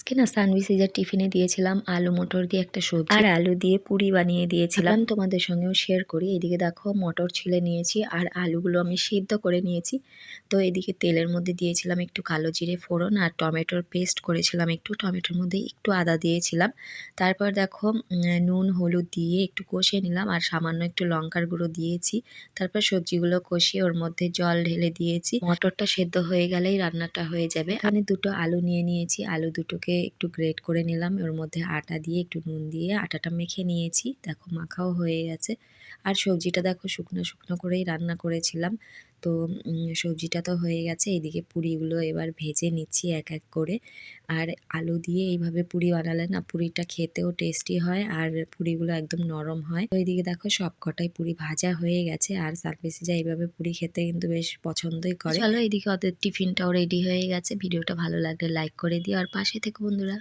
আজকে না সানভিসিজের টিফিনে দিয়েছিলাম আলু মটর দিয়ে একটা সবজি। আর আলু দিয়ে পুরি বানিয়ে দিয়েছিলাম। তোমাদের সঙ্গেও শেয়ার করি। এদিকে দেখো মটর ছিলে নিয়েছি আর আলুগুলো আমি সিদ্ধ করে নিয়েছি। তো এদিকে তেলের মধ্যে দিয়েছিলাম একটু কালো জিরে ফোড়ন আর টমেটোর পেস্ট করেছিলাম একটু। টমেটোর মধ্যে একটু আদা দিয়েছিলাম। তারপর দেখো নুন হলুদ দিয়ে একটু কষিয়ে নিলাম আর সামান্য একটু লঙ্কার গুঁড়ো দিয়েছি। তারপর সবজিগুলো কষিয়ে ওর মধ্যে জল ঢেলে দিয়েছি। মটরটা সেদ্ধ হয়ে গেলেই রান্নাটা হয়ে যাবে। আমি দুটো আলু নিয়ে নিয়েছি। আলু দুটোকে একটু গ্রেট করে নিলাম। ওর মধ্যে আটা দিয়ে একটু নুন দিয়ে আটাটা মেখে নিয়েছি। দেখো মাখাও হয়ে গেছে। আর সবজিটা দেখো শুকনো শুকনো করেই রান্না করেছিলাম। তো সবজিটা তো হয়ে গেছে। এইদিকে পুরিগুলো এবার ভেজে নিচ্ছি এক এক করে। আর আলু দিয়ে এইভাবে পুরি বানালে না পুরিটা খেতেও টেস্টি হয় আর পুরিগুলো একদম নরম হয়। তো এইদিকে দেখো সব কটাই পুরি ভাজা হয়ে গেছে। আর সার্ভিসে এইভাবে পুরি খেতে কিন্তু বেশ পছন্দই করে। চলো এইদিকে ওদের টিফিনটাও রেডি হয়ে গেছে। ভিডিওটা ভালো লাগলে লাইক করে দিও। আর পাশে থেকে বন্ধুরা।